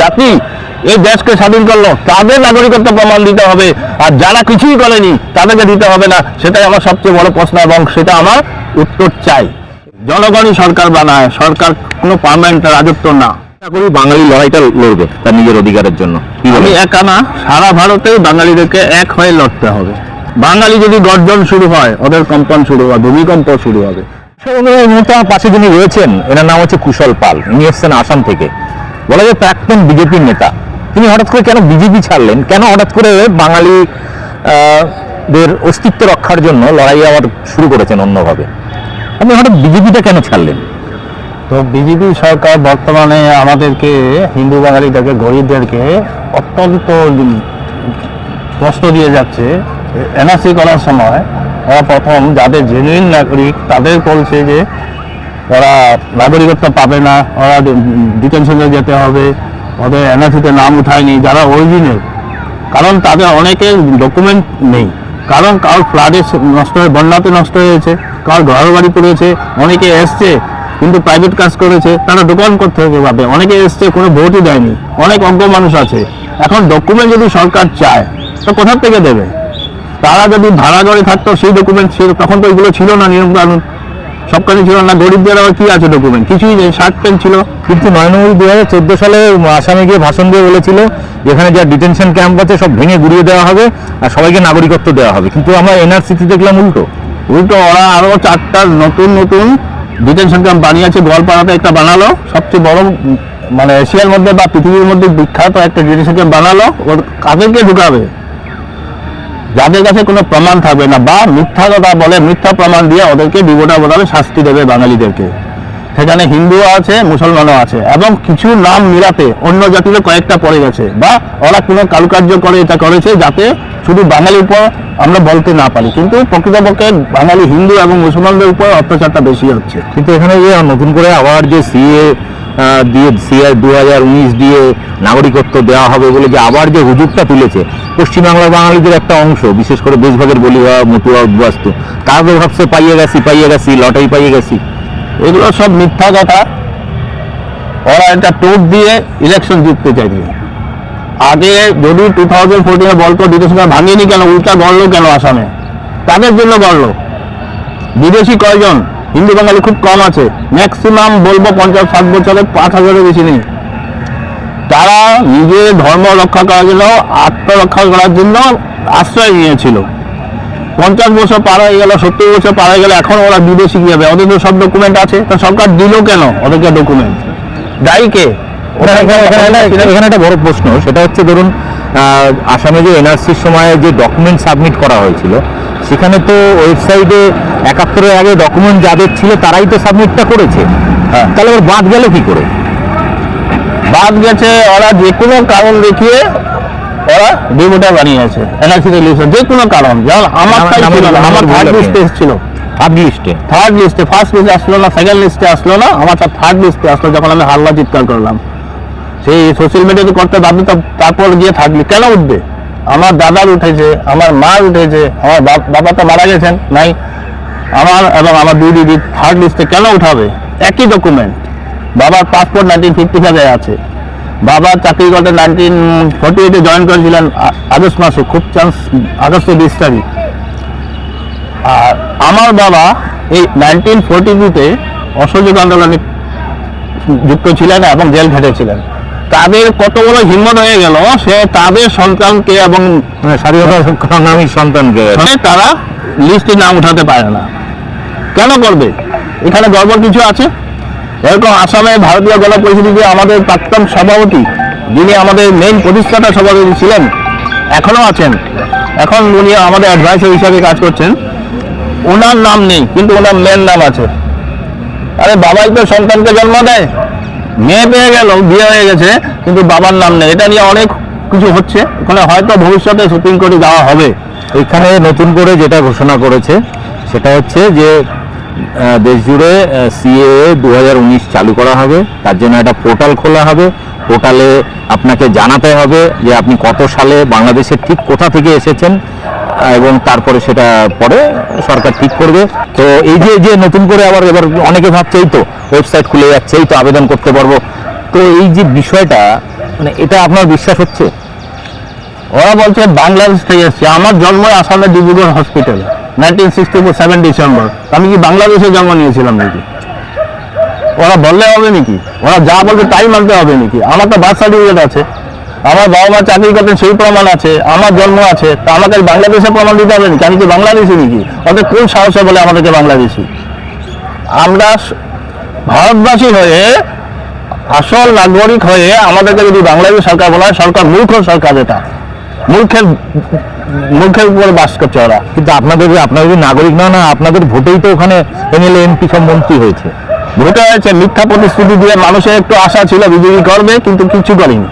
জাতি এই দেশকে স্বাধীন করল। তাদের নাগরিকত্ব প্রমাণ দিতে হবে। আর যারা কিছুই করেনি তাদেরকে দিতে হবে না। সেটাই আমার সবচেয়ে বড় প্রশ্ন এবং সেটা আমার উত্তর চাই। জনগণই সরকার বানায়। সরকার কোনো পার্মানেন্ট রাজত্ব না। আশা করি বাঙালি লড়াইটা লড়বে তার নিজের অধিকারের জন্য। আমি একা না সারা ভারতেই বাঙালিদেরকে এক হয়ে লড়তে হবে। বাঙালি যদি গর্জন শুরু হয় ওদের কম্পন শুরু হবে ভূমিকম্প শুরু হবে। এই মুহূর্তে আমার পাশে যিনি রয়েছেন এনার নাম হচ্ছে কুশল পাল। ইনি এসছেন আসাম থেকে। বলা যায় প্রাক্তন বিজেপির নেতা। তিনি হঠাৎ করে কেন বিজেপি ছাড়লেন? কেন হঠাৎ করে বাঙালি দের অস্তিত্ব রক্ষার জন্য লড়াই আবার শুরু করেছেন অন্যভাবে? আপনি হঠাৎ বিজেপিটা কেন ছাড়লেন? তো বিজেপি সরকার বর্তমানে আমাদেরকে, হিন্দু বাঙালিদেরকে, গরিবদেরকে অত্যন্ত কষ্ট দিয়ে যাচ্ছে। এনআরসি করার সময় ওরা প্রথম যাদের জেনুইন নাগরিক, তাদের বলছে যে ওরা নাগরিকত্ব পাবে না, ওরা ডিটেনশনে যেতে হবে, ওদের এনআরসিতে নাম উঠায়নি, যারা অরিজিনাল কারণ তাদের অনেকের ডকুমেন্ট নেই। কারণ কারোর ফ্লাডে নষ্ট হয়ে, বন্যাতে নষ্ট হয়েছে কারোর ঘর বাড়ি পড়েছে, অনেকে এসছে, কিন্তু প্রাইভেট কাজ করেছে, তারা দোকান করতে হবে পাবে অনেকে এসছে, কোনো ভোটই দেয়নি। অনেক অজ্ঞ মানুষ আছে। এখন ডকুমেন্ট যদি সরকার চায়, তো কোথার থেকে দেবে? তারা যদি ভাড়া ঘরে থাকতো, সেই ডকুমেন্ট ছিল, তখন তো এগুলো ছিল না নিয়ম কানুন। সবখানে ছিল না গরিবদের আবার কি আছে ডকুমেন্ট কিছুই নেই শার্ট প্যান্ট ছিল। কিন্তু নরেন্দ্র মোদী দু হাজার চোদ্দ সালে আসামে গিয়ে ভাষণ দিয়ে বলেছিল যেখানে যা ডিটেনশন ক্যাম্প আছে সব ভেঙে গুড়িয়ে দেওয়া হবে আর সবাইকে নাগরিকত্ব দেওয়া হবে। কিন্তু আমরা এনআরসিতে দেখলাম উল্টো। উল্টো ওরা আরও চারটা নতুন নতুন ডিটেনশন ক্যাম্প বানিয়েছে গোয়ালপাড়াতে একটা বানালো। সবচেয়ে বড় মানে এশিয়ার মধ্যে বা পৃথিবীর মধ্যে বিখ্যাত একটা ডিটেনশন ক্যাম্প বানালো। ওর কাদেরকে ঢুকাবে? যাদের কাছে কোনো প্রমাণ থাকবে না বা মিথ্যা কথা বলে মিথ্যা প্রমাণ দিয়ে ওদেরকে বিবটা বোধাবে শাস্তি দেবে বাঙালিদেরকে। সেখানে হিন্দুও আছে, মুসলমানও আছে এবং কিছু নাম মিলাতে অন্য জাতিরও কয়েকটা পড়ে গেছে বা ওরা কোনো কারুকার্য করে এটা করেছে যাতে শুধু বাঙালির উপর আমরা বলতে না পারি। কিন্তু প্রকৃতপক্ষে বাঙালি হিন্দু এবং মুসলমানদের উপর অত্যাচারটা বেশি হচ্ছে। কিন্তু এখানে যে নতুন করে আবার যে সিএ দিয়ে সিএ দু হাজার উনিশ দিয়ে নাগরিকত্ব দেওয়া হবে বলে যে আবার যে হুজুগটা তুলেছে পশ্চিমবাংলার বাঙালিদের একটা অংশ, বিশেষ করে দেশভাগের বলিবা মতুয়া, উদ্বাস্তু, তারা তো ভাবছে পাইয়ে গেছি পাইয়ে গেছি, লটারি পাইয়ে গেছি। এগুলো সব মিথ্যা কথা। ওরা একটা টোপ দিয়ে ইলেকশন জিততে চাইছে। আগে যদি টু থাউজেন্ড ফোরটিনে বলতো ডিটেশনটা ভাঙেনি কেন, উল্টা গড়লো কেন আসামে? তাদের জন্য গড়লো। বিদেশি কয়জন? হিন্দু বাঙালি খুব কম আছে। ম্যাক্সিমাম বলব পঞ্চাশ, ষাট বছরে পাঁচ হাজারের বেশি নেই। তারা নিজের ধর্ম রক্ষা করার জন্য আত্মরক্ষা করার জন্য আশ্রয় নিয়েছিল। পঞ্চাশ বছর পার হয়ে গেল সত্তর বছর পার হয়ে গেল এখন ওরা বিদেশি হবে ওদের তো সব ডকুমেন্ট আছে তা সরকার দিল কেন ওদেরকে ডকুমেন্ট দায়ী কে? এখানে একটা বড় প্রশ্ন সেটা হচ্ছে ধরুন আসামে যে এনআরসির সময় যে ডকুমেন্ট সাবমিট করা হয়েছিল সেখানে তো ওয়েবসাইটে একাত্তরের আগে ডকুমেন্ট যাদের ছিল তারাই তো সাবমিটটা করেছে। হ্যাঁ। তাহলে ওর বাদ গেল কি করে? বাদ গেছে ওরা যে কোনো কারণ দেখিয়ে ওরা ডিভোটা বানিয়েছে এনআরসি লিস্টে যে কোনো কারণ। যেমন আমার ছিল না, আমার- থার্ড লিস্টে। এসেছিল। সাব লিস্টে থার্ড লিস্টে ফার্স্ট লিস্টে আসলো না সেকেন্ড লিস্টে আসলো না আমার থার্ড লিস্টে আসলো যখন আমি হাল্লা চিৎকার করলাম। সেই সোশ্যাল মিডিয়াতে করতে বাধ্য তারপর গিয়ে থাকলি কেন উঠবে? আমার দাদার উঠেছে আমার মার উঠেছে আমার বাবা তো মারা গেছেন নাই। আমার এবং আমার দুই দিদি থার্ড লিস্টে কেন উঠাবে? একই ডকুমেন্ট বাবার পাসপোর্ট নাইনটিন ফিফটি ফাইভে আছে। বাবা চাকরি করতে নাইনটিন ফোর্টি এইটে জয়েন করেছিলেন আগস্ট মাসে খুব চান্স আগস্টের বিশ তারিখ আর আমার বাবা এই নাইনটিন ফোর্টি টুতে অসহযোগ আন্দোলনে যুক্ত ছিলেন এবং জেল খেটেছিলেন। তাদের কত বড় হিম্মত হয়ে গেল সে তাদের সন্তানকে এবং মানে স্বাধীনতা সংগ্রামী সন্তানকে। মানে তারা লিস্টে নাম উঠাতে পারে না। কেন করবে? এখানে গর্ব কিছু আছে? এরকম আসামে ভারতীয় গণ পরিষদে আমাদের প্রাক্তন সভাপতি, যিনি আমাদের মেইন প্রতিষ্ঠাতা সভাপতি ছিলেন, এখনও আছেন। এখন উনি আমাদের অ্যাডভাইসার হিসাবে কাজ করছেন। ওনার নাম নেই, কিন্তু ওনার মেন নাম আছে। আরে বাবাই তো সন্তানকে জন্ম দেয়। মেয়ে পেয়ে গেল, বিয়ে হয়ে গেছে, কিন্তু বাবার নাম নেই। এটা নিয়ে অনেক কিছু হচ্ছে। ওখানে হয়তো ভবিষ্যতে সুপ্রিম কোর্টে যাওয়া হবে। এখানে নতুন করে যেটা ঘোষণা করেছে, সেটা হচ্ছে যে দেশ জুড়ে সিএএ দু চালু করা হবে। তার জন্য একটা পোর্টাল খোলা হবে। পোর্টালে আপনাকে জানাতে হবে যে আপনি কত সালে বাংলাদেশের ঠিক কোথা থেকে এসেছেন এবং তারপরে সেটা পরে সরকার ঠিক করবে। তো এই যে যে নতুন করে আবার এবার অনেকে ভাবছে, এই তো ওয়েবসাইট খুলে যাচ্ছে তো আবেদন করতে পারব। তো এই যে বিষয়টা মানে এটা আপনার বিশ্বাস হচ্ছে? ওরা বলছে বাংলাদেশ থেকে এসছে। আমার জন্ম আসামে ডিব্রুগড় হসপিটালে। Nineteen sixty four seven December আমি কি বাংলাদেশে জন্ম নিয়েছিলাম নাকি? ওরা বললে হবে নাকি? ওরা যা বলবে তাই মানতে হবে নাকি? আমার তো বার্থ সার্টিফিকেট আছে। আমার বাবা মা চাকরি করতেন, সেই প্রমাণ আছে। আমার জন্ম আছে। তা আমাকে বাংলাদেশে প্রমাণ দিতে হবে নাকি? আমি কি বাংলাদেশি নাকি? ওদের কোন সাহসে বলে আমাদেরকে বাংলাদেশি? আমরা ভারতবাসী হয়ে, আসল নাগরিক হয়ে আমাদেরকে যদি বাংলাদেশ সরকার বলা হয়, সরকার মূর্খ সরকার এটা। মূর্খের মূর্খের উপরে বাস করছে ওরা। কিন্তু আপনাদের আপনাদের যদি নাগরিক না না, আপনাদের ভোটেই তো ওখানে এমএলএ, এমপি সব মন্ত্রী হয়েছে। ভোটে হয়েছে, মিথ্যা প্রতিশ্রুতি দিয়ে মানুষের একটু আশা ছিল, বিজেপি করবে, কিন্তু কিছু করেনি।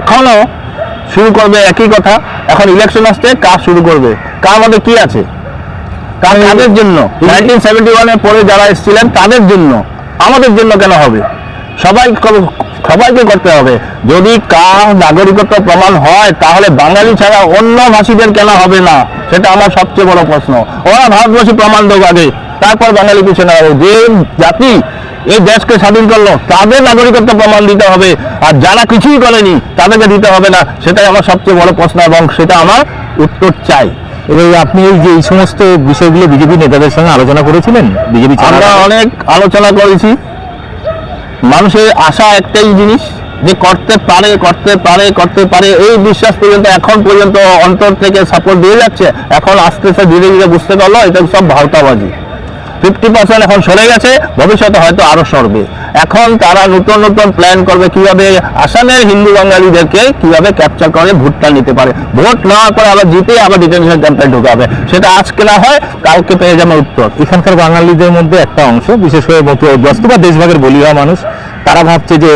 এখনও শুরু করবে একই কথা, এখন ইলেকশন আসতে কাজ শুরু করবে? কার মধ্যে কি আছে? কার কাদের জন্য? নাইনটিন সেভেন্টি ওয়ানের পরে যারা এসেছিলেন, তাদের জন্য, আমাদের জন্য কেন হবে? সবাই সবাইকে করতে হবে। যদি কার নাগরিকত্ব প্রমাণ হয় তাহলে বাঙালি ছাড়া অন্য ভাষীদের কেন হবে না? সেটা আমার সবচেয়ে বড় প্রশ্ন। ওরা ভারতবর্ষী প্রমাণ দেবো আগে তারপর বাঙালি পিছনে হবে যে জাতি এই দেশকে স্বাধীন করল তাদের নাগরিকত্ব প্রমাণ দিতে হবে। আর যারা কিছুই করেনি তাদেরকে দিতে হবে না। সেটাই আমার সবচেয়ে বড় প্রশ্ন এবং সেটা আমার উত্তর চাই। এবং আপনি এই যে এই সমস্ত বিষয়গুলো বিজেপি নেতাদের সঙ্গে আলোচনা করেছিলেন? বিজেপি আমরা অনেক আলোচনা করেছি। মানুষের আশা একটাই জিনিস যে করতে পারে করতে পারে করতে পারে। এই বিশ্বাস পর্যন্ত, এখন পর্যন্ত অন্তর থেকে সাপোর্ট দিয়ে যাচ্ছে। এখন আস্তে আস্তে ধীরে ধীরে বুঝতে পারল, এটা সব ভাওতাবাজি। ফিফটি পার্সেন্ট এখন সরে গেছে, ভবিষ্যতে হয়তো আরও সরবে। এখন তারা নতুন নতুন প্ল্যান করবে কীভাবে আসামের হিন্দু বাঙালিদেরকে কীভাবে ক্যাপচার করে, ভোটটা নিতে পারে। ভোট নেওয়ার পরে আবার জিতে আবার ডিটেনশন ক্যাম্পে ঢুকাবে। সেটা আজকে না হয়, কালকে পেয়ে যাবে উত্তর। এখানকার বাঙালিদের মধ্যে একটা অংশ, বিশেষ করে মতুয়াগ্রস্ত বা দেশভাগের বলিয়া মানুষ, তারা ভাবছে যে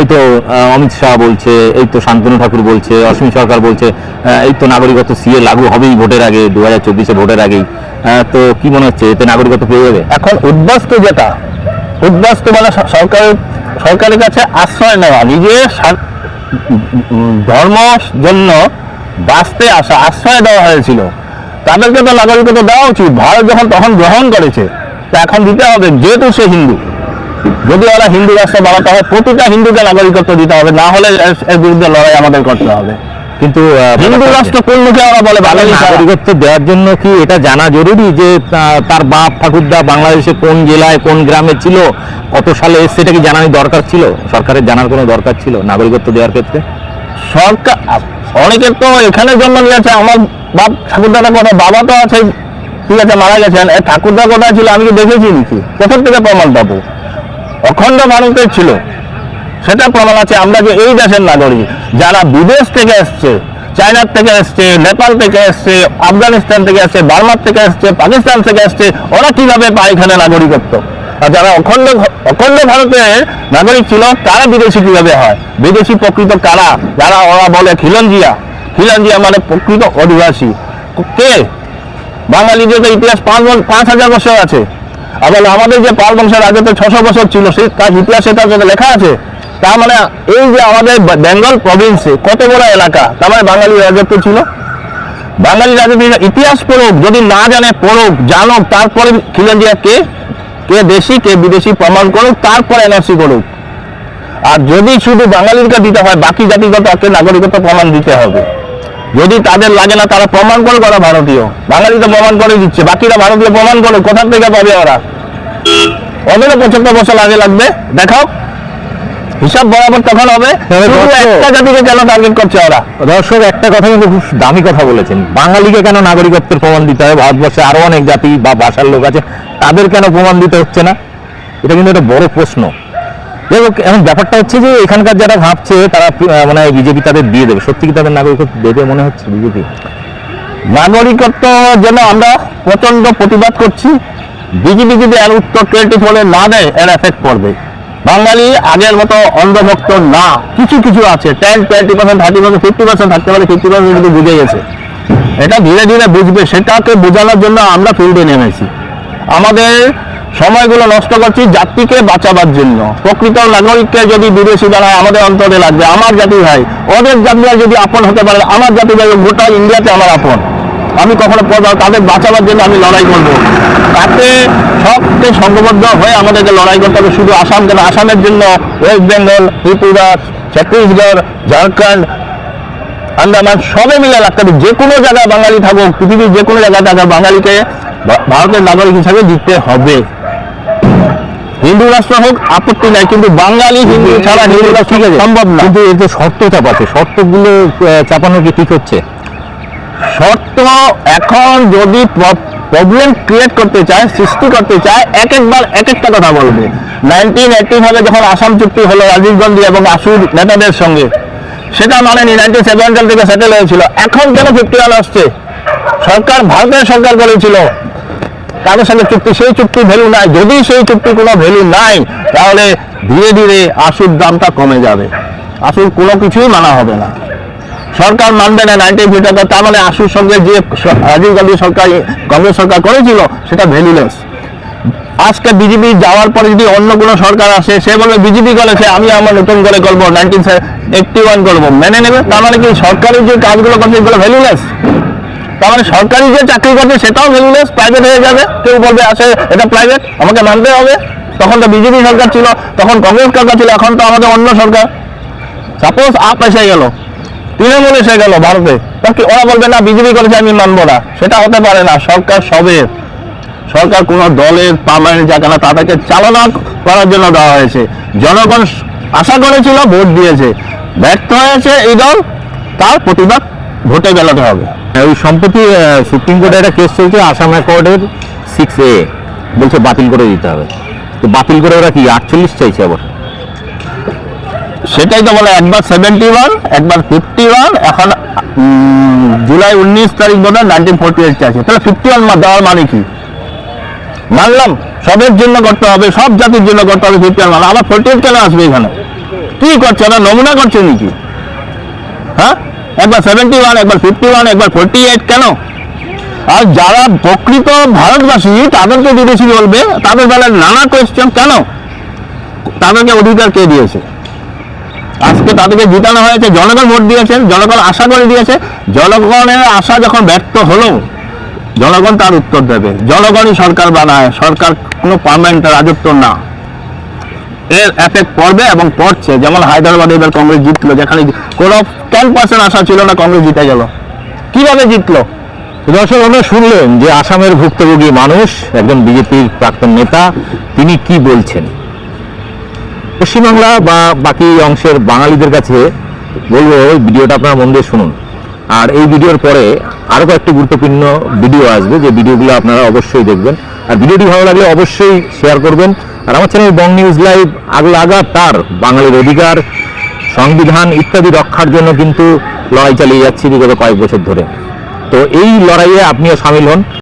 এই তো অমিত শাহ বলছে, এই তো শান্তনু ঠাকুর বলছে অশ্বিনী সরকার বলছে এই তো নাগরিকত্ব সিএ লাগু হবেই ভোটের আগে দু হাজার চব্বিশে ভোটের আগেই। তো কি মনে হচ্ছে? এতে নাগরিকত্ব পেয়ে যাবে? এখন উদ্বাস্তু যেটা, উদ্বাস্তু মানে সরকারের সরকারের কাছে আশ্রয় নেওয়া, নিজের ধর্ম জন্য বাঁচতে আসা, আশ্রয় দেওয়া হয়েছিল। তাদেরকে তো নাগরিকত্ব দেওয়া উচিত। ভারত যখন তখন গ্রহণ করেছে, তা এখন দিতে হবে, যেহেতু সে হিন্দু। যদি ওরা হিন্দু রাষ্ট্র বাড়াতে হয়, প্রতিটা হিন্দুকে নাগরিকত্ব দিতে হবে, না হলে এর বিরুদ্ধে লড়াই আমাদের করতে হবে। কিন্তু আহ, হিন্দু রাষ্ট্র মুখে ওরা বলে বাঙালি? নাগরিকত্ব দেওয়ার জন্য কি এটা জানা জরুরি যে তার বাপ ঠাকুরদা বাংলাদেশে কোন জেলায় কোন গ্রামে ছিল? কত সালে এসছে এটা কি জানার দরকার ছিল? সরকারের জানার কোনো দরকার ছিল নাগরিকত্ব দেওয়ার ক্ষেত্রে? সরকার অনেকের তো এখানে জন্ম নিয়েছে আমার বাপ ঠাকুরদাটা কথা বাবা তো আছে ঠিক আছে মারা গেছেন ঠাকুরদা কোথায় ছিল আমি কি দেখেছি নাকি? কোথার থেকে প্রমাণ পাবো? অখণ্ড ভারতের ছিল সেটা প্রমাণ আছে আমরা যে এই দেশের নাগরিক যারা বিদেশ থেকে এসছে, চায়নার থেকে এসছে, নেপাল থেকে এসছে, আফগানিস্তান থেকে এসছে, বার্মার থেকে এসছে, পাকিস্তান থেকে এসছে, ওরা কীভাবে পায় এখানে নাগরিকত্ব? আর যারা অখণ্ড অখণ্ড ভারতের নাগরিক ছিল, তারা বিদেশি কীভাবে হয়? বিদেশি প্রকৃত কারা? যারা ওরা বলে খিলঞ্জিয়া। খিলঞ্জিয়া মানে প্রকৃত অধিবাসী। কে? বাঙালিদের তো ইতিহাস পাঁচ পাঁচ হাজার বছর আছে। আবার আমাদের যে পাল বংশের রাজত্ব ছশো বছর ছিল, সেই তার ইতিহাসে তার লেখা আছে তার মানে এই যে আমাদের বেঙ্গল প্রভিন্সে কত বড় এলাকা, তার মানে বাঙালি রাজত্ব ছিল? বাঙালি রাজত্ব ইতিহাস পড়ুক, যদি না জানে পড়ুক, জানুক, তারপরে খিলঞ্জিয়া কে কে দেশি, কে বিদেশি প্রমাণ করুক, তারপর এনআরসি করুক। আর যদি শুধু বাঙালিকে দিতে হয়, বাকি জাতিগতকে নাগরিকত্ব প্রমাণ দিতে হবে। যদি তাদের লাগে না, তারা প্রমাণ করে ওরা ভারতীয়। বাঙালি তো প্রমাণ করে দিচ্ছে, বাকিরা ভারতীয় প্রমাণ করে কোথার থেকে পাবে ওরা? ওদেরও পঁচাত্তর বছর আগে লাগবে, দেখাও। হিসাব বরাবর তখন হবে। একটা জাতিকে কেন টার্গেট করছে ওরা? দর্শক একটা কথা কিন্তু খুব দামি কথা বলেছেন। বাঙালিকে কেন নাগরিকত্বের প্রমাণ দিতে হবে ভারতবর্ষে আরও অনেক জাতি বা ভাষার লোক আছে তাদের কেন প্রমাণ দিতে হচ্ছে না? এটা কিন্তু একটা বড় প্রশ্ন। যাই হোক এখন ব্যাপারটা হচ্ছে যে এখানকার যারা ভাবছে তারা মানে বিজেপি তাদের দিয়ে দেবে। সত্যি কি তাদের নাগরিকত্ব দেবে মনে হচ্ছে বিজেপি নাগরিকত্ব যেন আমরা প্রচণ্ড প্রতিবাদ করছি বিজেপি যদি এর উত্তর টোয়েন্টি ফোরে না দেয় এর এফেক্ট পড়বে। বাঙালি আগের মতো অন্ধভক্ত না। কিছু কিছু আছে। Ten twenty percent thirty percent fifty percent থাকতে পারে ফিফটি পার্সেন্ট কিন্তু বুঝে গেছে। এটা ধীরে ধীরে বুঝবে। সেটাকে বোঝানোর জন্য আমরা ফিল্ডে নেমেছি। আমাদের সময়গুলো নষ্ট করছি জাতিকে বাঁচাবার জন্য। প্রকৃত নাগরিককে যদি বিদেশি দাঁড়ায় আমাদের অন্তরে লাগবে। আমার জাতি ভাই ওদের জাতি যদি আপন হতে পারে, আমার জাতি ভাই গোটা ইন্ডিয়াতে আমার আপন। আমি কখনো তাদের বাঁচাবার জন্য আমি লড়াই করব। তাতে সবকে সংঘবদ্ধ হয়ে আমাদেরকে লড়াই করতে হবে। শুধু আসাম কেন? আসামের জন্য ওয়েস্ট বেঙ্গল ত্রিপুরা ছত্তিশগড় ঝাড়খণ্ড আন্দামান সবে মিলে লাগতে হবে যে কোনো জায়গায় বাঙালি থাকুক পৃথিবীর যে কোনো জায়গায় থাকা বাঙালিকে ভারতের নাগরিক হিসাবে দিতে হবে। হিন্দু রাষ্ট্র হোক আপত্তি নাই কিন্তু বাঙালি হিন্দু ছাড়া হিন্দু রাষ্ট্র ঠিক আছে। সম্ভব না। কিন্তু এতে শর্ত চাপাচ্ছে শর্তগুলো চাপানো কি ঠিক হচ্ছে। শর্ত এখন যদি প্রবলেম ক্রিয়েট করতে চায়, সৃষ্টি করতে চায়, এক একবার এক একটা কথা বলবে। নাইনটিন এইটি ফাইভে যখন আসাম চুক্তি হলো এবং আসুর নেতাদের সঙ্গে, সেটা মানেনি নাইনটিন থেকে সেটেল হয়েছিল। এখন কেন ফিফটি ওয়ান আসছে সরকার, ভারতের সরকার তাদের সঙ্গে চুক্তি, সেই চুক্তি ভ্যালু নাই। যদি সেই চুক্তি কোনো ভ্যালু নাই, তাহলে ধীরে ধীরে আসুর দামটা কমে যাবে। আসুর কোনো কিছুই মানা হবে না। সরকার মানবে না নাইনটিন ফিফটি তার মানে আশুর সঙ্গে যে রাজীব গান্ধী সরকার, কংগ্রেস সরকার করেছিল, সেটা ভ্যালুলেস আজকে বিজেপি যাওয়ার পরে যদি অন্য কোনো সরকার আসে, সে বলবে বিজেপি করেছে আমি আমার নতুন করে করব নাইনটিন এইটটি ওয়ান করব। মেনে নেবে? তার মানে কি, সরকারি যে কাজগুলো করছে, এগুলো ভ্যালুলেস তার মানে সরকারি যে চাকরি করছে, সেটাও ভ্যালুলেস প্রাইভেট হয়ে যাবে। কেউ বলবে, আসে, এটা প্রাইভেট আমাকে মানতে হবে। তখন তো বিজেপি সরকার ছিল, তখন কংগ্রেস সরকার ছিল, এখন তো আমাদের অন্য সরকার। সাপোজ আপ এসে গেল। তৃণমূল এসে গেল ভারতে। তা কি ওরা বলবে, না, বিজেপি করেছে, আমি মানবো না সেটা হতে পারে না, সরকার সবের সরকার কোনো দলের পার্মানেন্ট জায়গা না, তাদেরকে চালনা করার জন্য দেওয়া হয়েছে। জনগণ আশা করেছিল, ভোট দিয়েছে। ব্যর্থ হয়েছে এই দল, তার প্রতিবাদ ভোটে বেলাতে হবে। ওই সম্প্রতি সুপ্রিম কোর্টে একটা কেস চলছে, আসাম অ্যাকর্ডের সিক্স এ বলছে বাতিল করে দিতে হবে। তো বাতিল করে ওরা কি, আটচল্লিশ চাইছে আবার? সেটাই তো বলে একবার সেভেন্টি ওয়ান একবার ফিফটি ওয়ান এখন জুলাই উনিশ তারিখ বোধ হয় নাইনটিন ফোরটি এইট আছে। তাহলে ফিফটি ওয়ান দেওয়ার মানে কি? মানলাম, সবের জন্য করতে হবে, সব জাতির জন্য করতে হবে ফিফটি ওয়ান আবার ফোরটি এইট কেন আসবে এখানে? কি করছে? ওরা নমুনা করছে নাকি? হ্যাঁ? একবার সেভেন্টি ওয়ান একবার ফিফটি ওয়ান একবার ফোরটি এইট কেন? আর যারা প্রকৃত ভারতবাসী, তাদেরকে বিদেশি বলবে, তাদের বেলায় নানা কোয়েশ্চেন কেন? তাদেরকে অধিকার কে দিয়েছে? আজকে তাদেরকে জিতানো হয়েছে। জনগণ ভোট দিয়েছেন, জনগণ আশা করে দিয়েছে। জনগণের আশা যখন ব্যর্থ হলো, জনগণ তার উত্তর দেবে। জনগণই সরকার বানায়, সরকার কোনো পার্মানেন্ট রাজত্ব না। এর এফেক্ট পড়বে এবং পড়ছে। যেমন হায়দ্রাবাদে এবার কংগ্রেস জিতলো, যেখানে কোনো টেন পার্সেন্ট আশা ছিল না কংগ্রেস জিতে গেল। কীভাবে জিতলো? দর্শক, আমরা শুনলেন যে আসামের ভুক্তভোগী মানুষ, একজন বিজেপির প্রাক্তন নেতা, তিনি কি বলছেন? পশ্চিমবাংলা বা বাকি অংশের বাঙালিদের কাছে বলব ভিডিওটা আপনারা মন দিয়ে শুনুন। আর এই ভিডিওর পরে আরও কয়েকটি গুরুত্বপূর্ণ ভিডিও আসবে, যে ভিডিওগুলো আপনারা অবশ্যই দেখবেন। আর ভিডিওটি ভালো লাগলে অবশ্যই শেয়ার করবেন। আর আমার চ্যানেল বং নিউজ লাইভ আগলা তার বাঙালির অধিকার, সংবিধান ইত্যাদি রক্ষার জন্য কিন্তু লড়াই চালিয়ে যাচ্ছি বিগত কয়েক বছর ধরে। তো এই লড়াইয়ে আপনিও সামিল হন।